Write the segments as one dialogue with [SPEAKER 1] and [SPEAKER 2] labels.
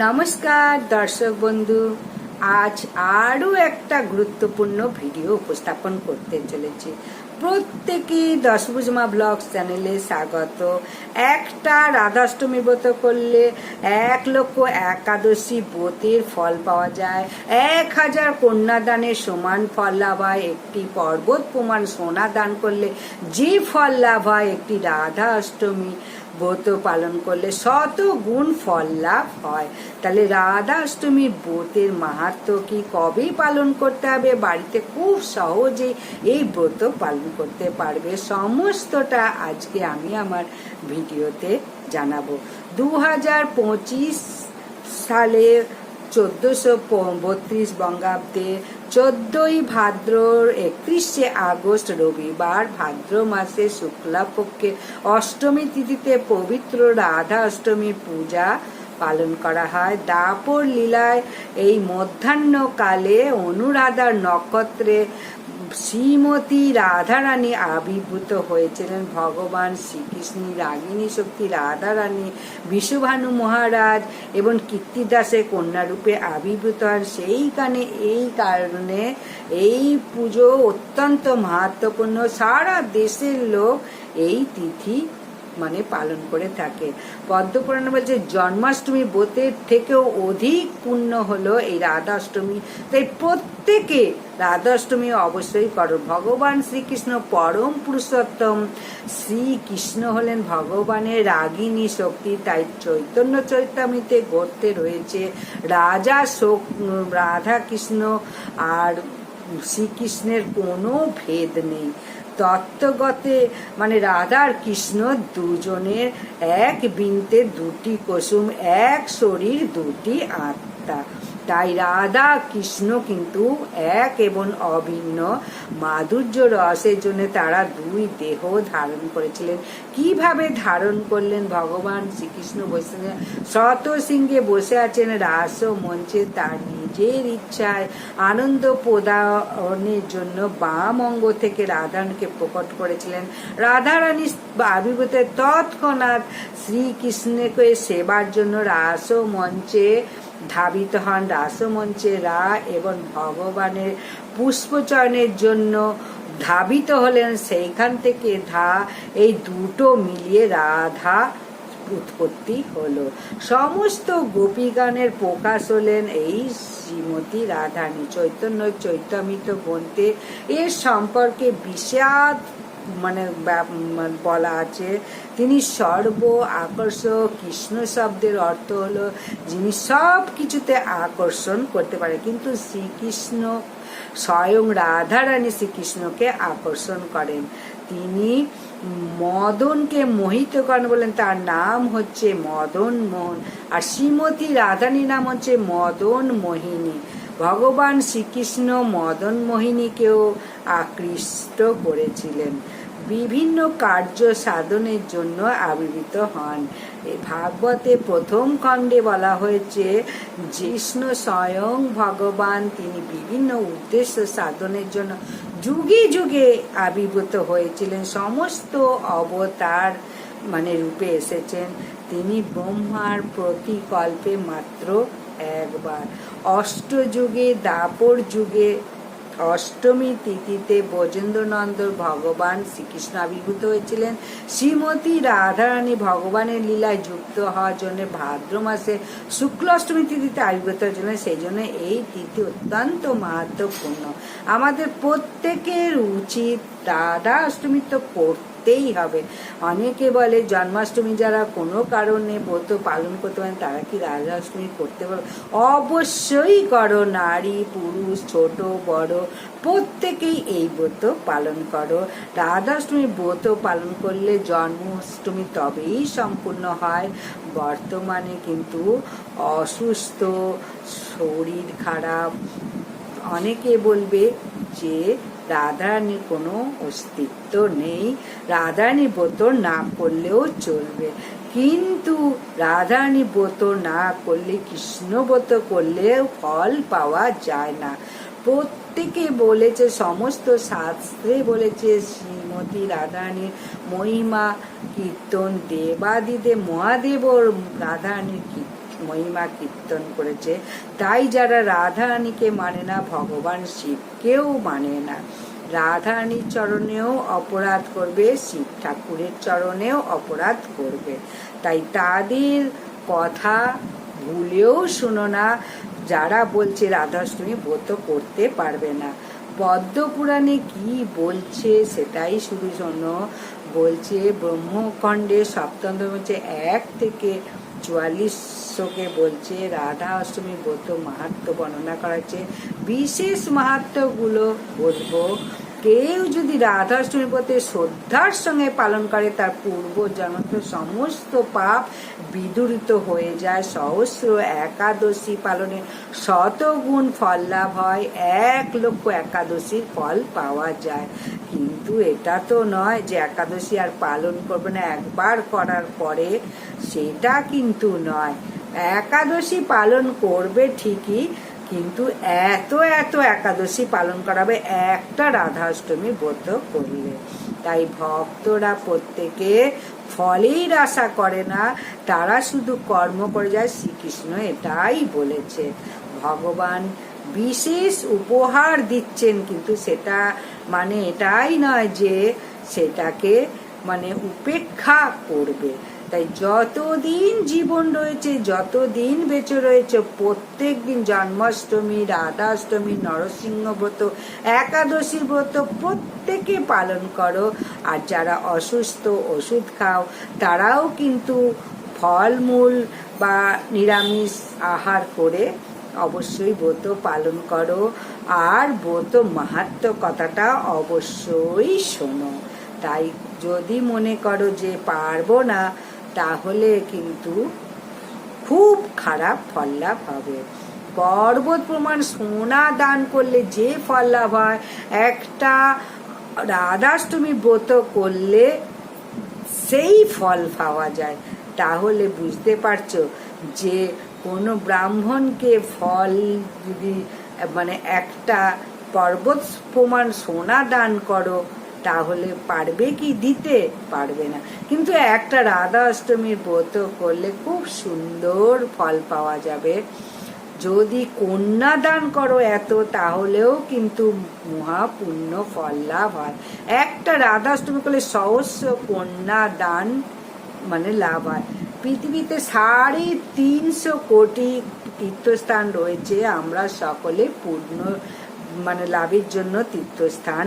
[SPEAKER 1] নমস্কার, দর্শক বন্ধু। আজ আরও একটা গুরুত্বপূর্ণ ভিডিও উপস্থাপন করতে চলেছি। প্রত্যেকেই দশভুজমা ব্লগ চ্যানেলে স্বাগত। একটা রাধাষ্টমী ব্রত করলে এক লক্ষ একাদশী ব্রতের ফল পাওয়া যায়। এক হাজার কন্যাদানের সমান ফল লাভ হয় একটি পর্বত প্রমাণ সোনা দান করলে যে ফল লাভ হয় একটি রাধা অষ্টমী ব্রত পালন করলে শত গুণ ফল লাভ হয়। তাহলে রাধা অষ্টমী ব্রতের মাহাত্ম কি? কবে পালন করতে হবে? বাড়িতে খুব সহজে এই ব্রত পালন করতে পারবে। সমস্তটা আজকে আমি আমার ভিডিওতে জানাব। দু হাজার পঁচিশ সালে চোদ্দশো বত্রিশ বঙ্গাব্দে চোদ্দই ভাদ্র একত্রিশে আগস্ট রবিবার ভাদ্র মাসে শুক্লাপক্ষে অষ্টমী তিথিতে পবিত্র রাধা অষ্টমী পূজা পালন করা হয়। দাপর লীলায় এই মধ্যাহ্নকালে অনুরাধার নক্ষত্রে শ্রীমতী রাধারানী আবির্ভূত হয়েছিলেন ভগবান শ্রীকৃষ্ণ রাগিনী শক্তি রাধারানী বিশুভানু মহারাজ এবং কীর্তিদাসের কন্যারূপে আবির্ভূত হন। সেইখানে এই কারণে এই পুজো অত্যন্ত মাহাত্মপূর্ণ সারা দেশের লোক এই তিথি মানে পালন করে থাকে। পদ্মপুরাণ বলছে জন্মাষ্টমী ব্রতের থেকেও অধিক পূর্ণ হলো এই রাধাষ্টমী। তাই প্রত্যেকে রাধাষ্টমী অবশ্যই করো। ভগবান শ্রীকৃষ্ণ পরম পুরুষোত্তম। শ্রীকৃষ্ণ হলেন ভগবানের রাগিনী শক্তি। তাই চৈতন্য চৈতামিতে গড়তে রয়েছে রাজা শোক রাধা কৃষ্ণ আর শ্রীকৃষ্ণের কোনো ভেদ নেই। তত্ত্বগতে মানে রাধা আর কৃষ্ণ দুজনের এক বিনতে দুটি কুসুম এক শরীর দুটি আত্মা। তাই রাধা কৃষ্ণ কিন্তু এক এবং অভিন্ন। মাধুর্য রসের জন্য তারা দুই দেহ ধারণ করেছিলেন। কীভাবে ধারণ করলেন? ভগবান শ্রীকৃষ্ণ বসে শত সিংহে বসে আছেন রাস মঞ্চে তার নিজের ইচ্ছায়। আনন্দ প্রদানের জন্য বাম অঙ্গ থেকে রাধানকে প্রকট করেছিলেন। রাধারানী আবির্ভূত তৎক্ষণাৎ শ্রীকৃষ্ণকে সেবার জন্য রাস মঞ্চে ধাবিত হন রাসমঞ্চে। রা এবং ভগবানের পুষ্পচয়নের জন্য ধাবিত হলেন। সেইখান থেকে ধা এই দুটো মিলিয়ে রাধা উৎপত্তি হলো। সমস্ত গোপীগানের প্রকাশ হলেন। এই শ্রীমতী রাধানী চৈতন্য চৈতামিত গ্রন্থে। এর সম্পর্কে বিষাদ মানে বলা আছে। তিনি সর্ব আকর্ষক, কৃষ্ণ শব্দের অর্থ হলো যিনি সব কিছুতে আকর্ষণ করতে পারে। কিন্তু শ্রীকৃষ্ণ স্বয়ং রাধারানী শ্রীকৃষ্ণকে আকর্ষণ করেন। তিনি মদনকে মোহিত করেন বলেন। তার নাম হচ্ছে মদন মোহন। আর শ্রীমতী রাধানী নাম হচ্ছে মদন মোহিনী। ভগবান শ্রীকৃষ্ণ মদন মোহিনীকেও আকৃষ্ট করেছিলেন। বিভিন্ন কার্য সাধনের জন্য আবির্ভূত হন। ভাগবতে প্রথম খণ্ডে বলা হয়েছে কৃষ্ণ স্বয়ং ভগবান, তিনি বিভিন্ন উদ্দেশ্য সাধনের জন্য যুগে যুগে আবির্ভূত হয়েছিলেন। সমস্ত অবতার মানে রূপে এসেছেন। তিনি ব্রহ্মার প্রতিকল্পে মাত্র একবার। অষ্টযুগে দাপর যুগে অষ্টমী তিথিতে ব্রজেন্দ্রনন্দ ভগবান শ্রীকৃষ্ণ আবির্ভূত হয়েছিলেন। শ্রীমতী রাধারানী ভগবানের লীলায় যুক্ত হওয়ার জন্য ভাদ্র মাসে শুক্ল অষ্টমী তিথিতে আবির্ভূত হয়েছিল সেই জন্য এই তিথি অত্যন্ত মাহাত্মপূর্ণ আমাদের প্রত্যেকের উচিত রাধা অষ্টমী তো করতে করতেই হবে। অনেকে বলে, জন্মাষ্টমী যারা কোনো কারণে ব্রত পালন করতে পারেন, তারা কি রাধাষ্টমী করতে পারবে? অবশ্যই করো, নারী, পুরুষ, ছোট, বড়, প্রত্যেকেই এই ব্রত পালন করো। রাধাষ্টমী ব্রত পালন করলে জন্মাষ্টমী তবেই সম্পূর্ণ হয়। বর্তমানে কিন্তু অসুস্থ, শরীর খারাপ, অনেকে বলবে যে রাধারানীর কোনো অস্তিত্ব নেই। রাধারানী ব্রত না করলেও চলবে। কিন্তু রাধারানী ব্রত না করলে, কৃষ্ণ ব্রত করলেও ফল পাওয়া যায় না। প্রত্যেকে বলেছে, সমস্ত শাস্ত্রে বলেছে, শ্রীমতী রাধারানীর মহিমা কীর্তন দেবাদিদে মহাদেবর রাধারানীর কীর্তন। মহিমা কীর্তন করেছে। তাই যারা রাধারানীকে মানে না, ভগবান শিবকেও মানে না। রাধারানীর চরণেও অপরাধ করবে, শিব ঠাকুরের চরণেও অপরাধ করবে। তাই তাদের কথা ভুলেও শুনো না। যারা বলছে রাধাষ্টমী ব্রত করতে পারবে না। পদ্মপুরাণে কি বলছে সেটাই শুধু শোনো। বলছে ব্রহ্মখণ্ডে সপ্তম হচ্ছে এক থেকে চুয়াল্লিশ শ্লোকে বলছে, রাধা অষ্টমী ব্রত মাহাত্ম বর্ণনা করা হচ্ছে বিশেষ মাহাত্মগুলো বলব, কেউ যদি রাধা অষ্টমী ব্রতে শ্রদ্ধার সঙ্গে পালন করে, তার পূর্ব জন্মত সমস্ত পাপ বিদূরিত হয়ে যায়। সহস্র একাদশী পালনে শতগুণ ফল লাভ হয়, এক লক্ষ একাদশীর ফল পাওয়া যায়। কিন্তু এটা তো নয় যে একাদশী আর পালন করবে না, একবার করার পরে সেটা কিন্তু নয়। একাদশী পালন করবে ঠিকই, কিন্তু এত এত একাদশী পালন করাবে একটা রাধাষ্টমী ব্রত করলে। তাই ভক্তরা প্রত্যেকে ফলের আশা করে না, তারা শুধু কর্ম করে যায় শ্রীকৃষ্ণ এটাই বলেছে। ভগবান বিশেষ উপহার দিচ্ছেন, কিন্তু সেটা মানে এটাই নয় যে সেটাকে মানে উপেক্ষা করবে। তাই যতদিন জীবন রয়েছে, যতদিন বেঁচে রয়েছে, প্রত্যেক দিন জন্মাষ্টমী, রাধাষ্টমী, নরসিংহ ব্রত, একাদশী ব্রত প্রত্যেকে পালন করো। আর যারা অসুস্থ, ওষুধ খাও, তারাও কিন্তু ফলমূল বা নিরামিষ আহার করে অবশ্যই ব্রত পালন করো আর ব্রত মাহাত্ম কথাটা অবশ্যই শোনো। তাই যদি মনে করো যে পারব না, তাহলে কিন্তু খুব খারাপ ফল লাভ হবে। পর্বত প্রমাণ সোনা দান করলে যে ফল লাভ হয়, একটা রাধাষ্টমী ব্রত করলে সেই ফল পাওয়া যায়। তাহলে বুঝতে পারছ যে কোনো ব্রাহ্মণকে ফল যদি মানে একটা পর্বত প্রমাণ সোনা দান করো, তাহলে পারবে কি দিতে? পারবে না। কিন্তু একটা রাধা অষ্টমীর ব্রত করলে খুব সুন্দর ফল পাওয়া যাবে। যদি কন্যা দান করো এত, তাহলেও কিন্তু মহা পুণ্য ফল লাভ হয়। একটা রাধাষ্টমী করলে সহস্র কন্যা দান মানে লাভ হয়। পৃথিবীতে সাড়ে তিনশো কোটি তীর্থস্থান রয়েছে। আমরা সকলে পূর্ণ মানে লাভের জন্য তীর্থস্থান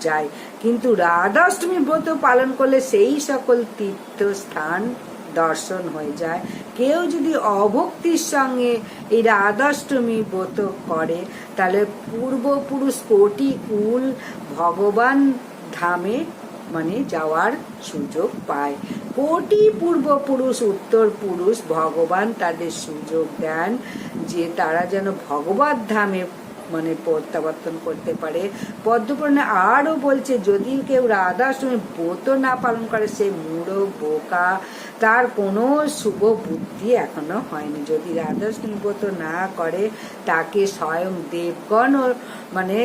[SPEAKER 1] যাই। কিন্তু রাধাষ্টমী ব্রত পালন করলে সেই সকল তীর্থস্থান দর্শন হয়ে যায়। কেউ যদি অভক্তির সঙ্গে এই রাধাষ্টমী ব্রত করে, তাহলে পূর্বপুরুষ কোটি কুল ভগবান ধামে মানে যাওয়ার সুযোগ পায়। কোটি পূর্বপুরুষ উত্তর পুরুষ ভগবান তাদের সুযোগ দেন যে তারা যেন ভগবত ধামে মানে প্রত্যাবর্তন করতে পারে। পদ্মপুরাণে আরও বলছে, যদি কেউ রাধাষ্টমী ব্রত না পালন করে, সে মূঢ়, বোকা। তার কোনো শুভ বুদ্ধি এখনও হয়নি। যদি রাধাষ্টমী ব্রত না করে, তাকে স্বয়ং দেবগণ মানে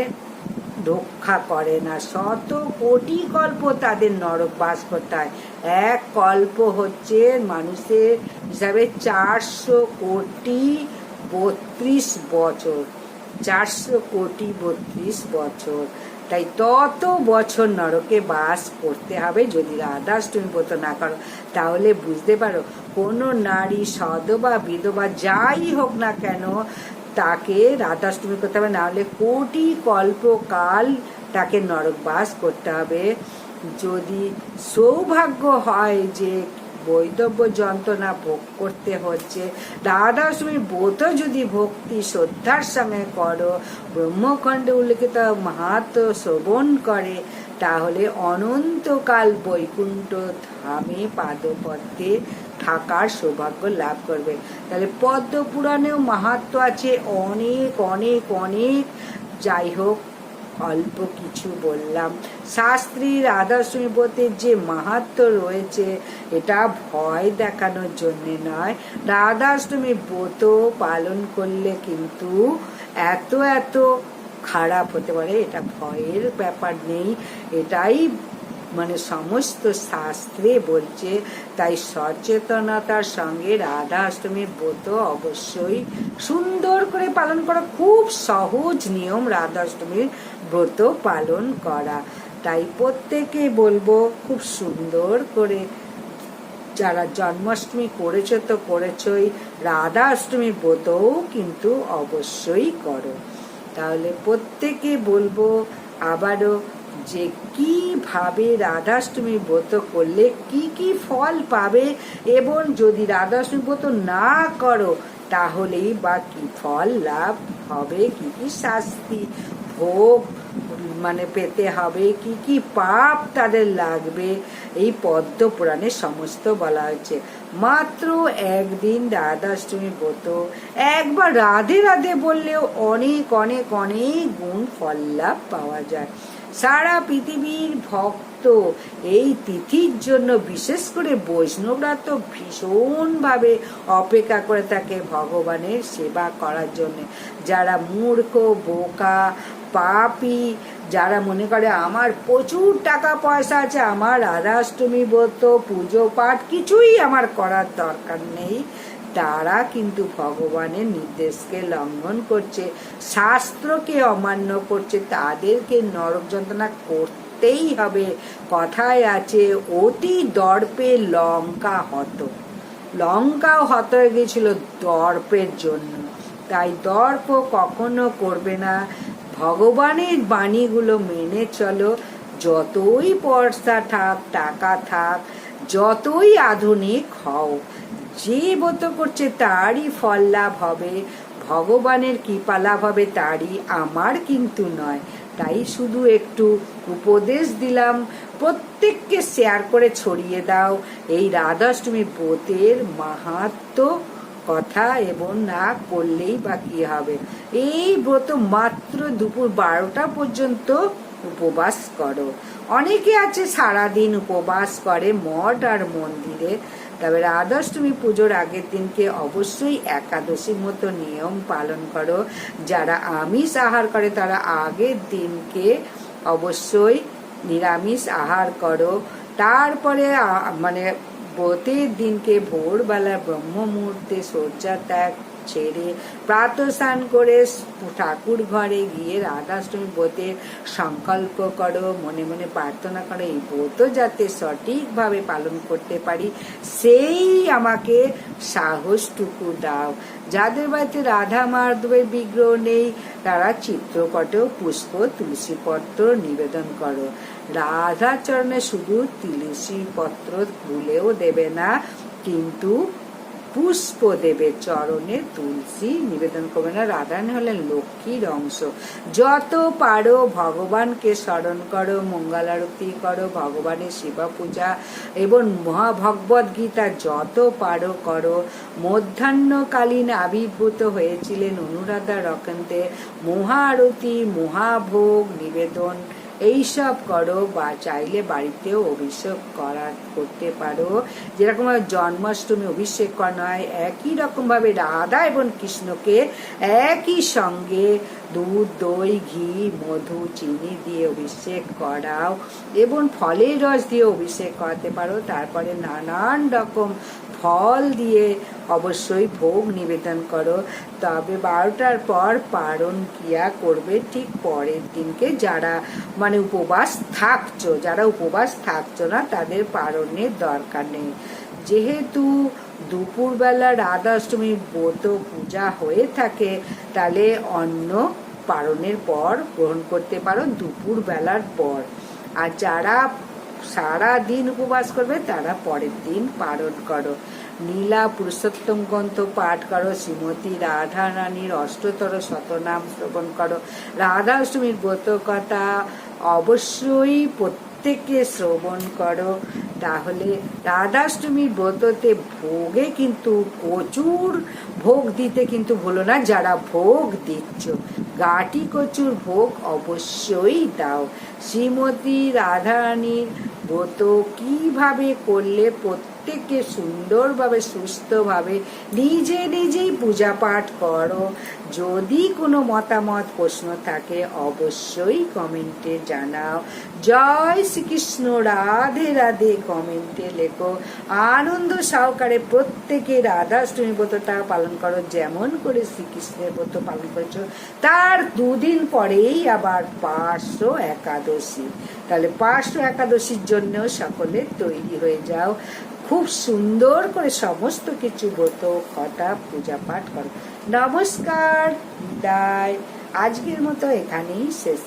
[SPEAKER 1] রক্ষা করে না। শত কোটি কল্প তাদের নরক বাস করতে হয় এক কল্প হচ্ছে মানুষের হিসাবে চারশো কোটি বত্রিশ বছর। চারশো কোটি বত্রিশ বছর। তাই তত বছর নরকে বাস করতে হবে। যদি আদার্স তুমি ব্রত না করো, তাহলে বুঝতে পারো, কোনো নারী সদবা বিধবা যাই হোক না কেন তাকে রাধাষ্টমী করতে হবে নাহলে কোটি কল্পকাল তাকে নরক বাস করতে হবে। যদি সৌভাগ্য হয় যে বৈধব্য যন্ত্রণা ভোগ করতে হচ্ছে, রাধাষ্টমীর ব্রত যদি ভক্তি শ্রদ্ধার সঙ্গে করো, ব্রহ্মখণ্ডে উল্লেখিত মাহাত্ম শ্রবণ করে, তাহলে অনন্তকাল বৈকুণ্ঠ ধামে পাদপদ্মে থাকার সৌভাগ্য লাভ করবে। তাহলে পদ্ম পুরাণেও মাহাত্ম আছে, অনেক অনেক অনেক। যাই হোক, অল্প কিছু বললাম। শাস্ত্রী রাধাষ্টমী ব্রতের যে মাহাত্ম রয়েছে, এটা ভয় দেখানোর জন্যে নয়। রাধাষ্টমী ব্রত পালন করলে কিন্তু এত এত খারাপ হতে পারে, এটা ভয়ের ব্যাপার নেই। এটাই মানে সমস্ত শাস্ত্রে বলছে, তাই সচেতনতার সঙ্গে রাধা অষ্টমীর ব্রত অবশ্যই সুন্দর করে পালন করা খুব সহজ নিয়ম রাধা অষ্টমীর ব্রত পালন করা। তাই প্রত্যেকে বলব, খুব সুন্দর করে যারা জন্মাষ্টমী করেছ তো করেছই, রাধা অষ্টমীর ব্রতও কিন্তু অবশ্যই করো। তাহলে প্রত্যেকে বলব, আবারও যে কীভাবে রাধাষ্টমী ব্রত করলে, কি কি ফল পাবে এবং যদি রাধাষ্টমী ব্রত না করো, তাহলেই বা কি ফল লাভ হবে? কি কি শাস্তি ভোগ মানে পেতে হবে? কি কি পাপ তাদের লাগবে? এই পদ্ম পুরাণে সমস্ত বলা হয়েছে। মাত্র একদিন রাধাষ্টমী ব্রত। একবার রাধে রাধে বললেও অনেক অনেক অনেক গুণ ফল লাভ পাওয়া যায়। সারা পৃথিবীর ভক্ত এই তিথির জন্য বিশেষ করে বৈষ্ণবরা তো ভীষণভাবে অপেক্ষা করে থাকে ভগবানের সেবা করার জন্য। যারা মূর্খ, বোকা, পাপি, যারা মনে করে আমার প্রচুর টাকা পয়সা আছে, আমার রাধাষ্টমী ব্রত, পুজো পাঠ কিছুই আমার করার দরকার নেই। তারা কিন্তু ভগবানের নির্দেশকে লঙ্ঘন করছে, শাস্ত্রকে অমান্য করছে, তাদেরকে নরক যন্ত্রণা করতেই হবে। কথায় আছে, অতি দর্পে লঙ্কা হত। লঙ্কাও হত হয়ে গেছিল দর্পের জন্য। তাই দর্প কখনো করবে না। ভগবানের বাণীগুলো মেনে চলো। যতই পয়সা থাক, টাকা থাক, যতই আধুনিক হও যে ব্রত করছে তারই ফল লাভ হবে, ভগবানের কৃপা লাভ হবে তারই, আমার কিন্তু নয়। তাই শুধু একটু উপদেশ দিলাম, প্রত্যেককে শেয়ার করে ছড়িয়ে দাও। এই রাধাষ্টমী ব্রতের মাহাত্ম কথা এবং না করলেই বা কি হবে? এই ব্রত মাত্র দুপুর বারোটা পর্যন্ত উপবাস করো। অনেকে আছে সারাদিন উপবাস করে মঠ আর মন্দিরে। তবে রাধাষ্টমী পুজোর আগের দিনকে অবশ্যই একাদশীর মতো নিয়ম পালন করো। যারা আমিষ আহার করে তারা আগের দিনকে অবশ্যই নিরামিষ আহার করো। তারপরে মানে ব্রতের দিনকে ভোরবেলা ব্রহ্ম মুহূর্তে শয্যা ত্যাগ ছেড়ে প্রাত স্নান করে ঠাকুর ঘরে গিয়ে রাধাষ্টমী ব্রতের সংকল্প করো, মনে মনে প্রার্থনা করো, এই ব্রত যাতে সঠিকভাবে পালন করতে পারি, সেই আমাকে সাহসটুকু দাও। যাদের বাড়িতে রাধা মাধবের বিগ্রহ নেই, তারা চিত্রপটেও পুষ্প তুলসী পত্র নিবেদন করো। রাধা চরণে শুধু তুলসী পত্র ভুলেও দেবে না, কিন্তু পুষ্প দেবে চরণে তুলসী। নিবেদন করবে না, রাধারানী হলেন লক্ষ্মীর অংশ। যত পারো ভগবানকে স্মরণ করো, মঙ্গলারতি করো, ভগবানের শিবা পূজা এবং মহাভগবত গীতা যত পারো করো। মধ্যাহ্নকালীন আবির্ভূত হয়েছিলেন অনুরাধা রকন্তে মহারতি মহাভোগ নিবেদন এইসব করো বা চাইলে বাড়িতেও অভিষেক করা, করতে পারো। যেরকম জন্মাষ্টমী অভিষেক করানো হয়, একই রকমভাবে রাধা এবং কৃষ্ণকে একই সঙ্গে দুধ, দই, ঘি, মধু, চিনি দিয়ে অভিষেক করাও এবং ফলের রস দিয়ে অভিষেক করাতে পারো। তারপরে নানান রকম ফল দিয়ে অবশ্যই ভোগ নিবেদন করো। তবে বারোটার পর পারণ ক্রিয়া করবে ঠিক পরের দিনকে। যারা মানে উপবাস থাকছো, যারা উপবাস থাকছো না, তাদের পারণের দরকার নেই। যেহেতু দুপুরবেলা রাধা অষ্টমীর ব্রত পূজা হয়ে থাকে, তাহলে অন্ন পারণের পর গ্রহণ করতে পারো দুপুরবেলার পর। আর যারা সারা দিন উপবাস করবে, তারা পরের দিন পালন করো। নীলা পুরুষোত্তম গ্রন্থ পাঠ করো, শ্রীমতী রাধা রানীর অষ্টতর শতনাম শ্রবণ করো। রাধা অষ্টমীর ব্রত কথা অবশ্যই প্রত্যেকে শ্রবণ করো। তাহলে রাধাষ্টমীর ব্রততে ভোগে কিন্তু প্রচুর ভোগ দিতে কিন্তু ভুলো না, যারা ভোগ দিচ্ছ। গাটি কচুর ভোগ অবশ্যই দাও। শ্রীমতী রাধারানীর ব্রত কীভাবে করলে প্রত্যেককে সুন্দরভাবে, সুস্থভাবে নিজে নিজেই পূজা পাঠ করো। যদি কোনো মতামত, প্রশ্ন থাকে, অবশ্যই কমেন্টে জানাও। জয় শ্রীকৃষ্ণ, রাধে রাধে কমেন্টে লেখো। আনন্দ সহকারে প্রত্যেকে রাধাষ্টমী ব্রতটা পালন করো, যেমন করে শ্রীকৃষ্ণের ব্রত পালন করেছ। তার দুদিন পরেই আবার পার্শ্ব একাদশী। তাহলে পার্শ্ব একাদশীর জন্য সকলে তৈরি হয়ে যাও। খুব সুন্দর করে সমস্ত কিছু ব্রত কটা পূজা পাঠ করো। নমস্কার, বিদায়। আজকের মতো এখানেই শেষ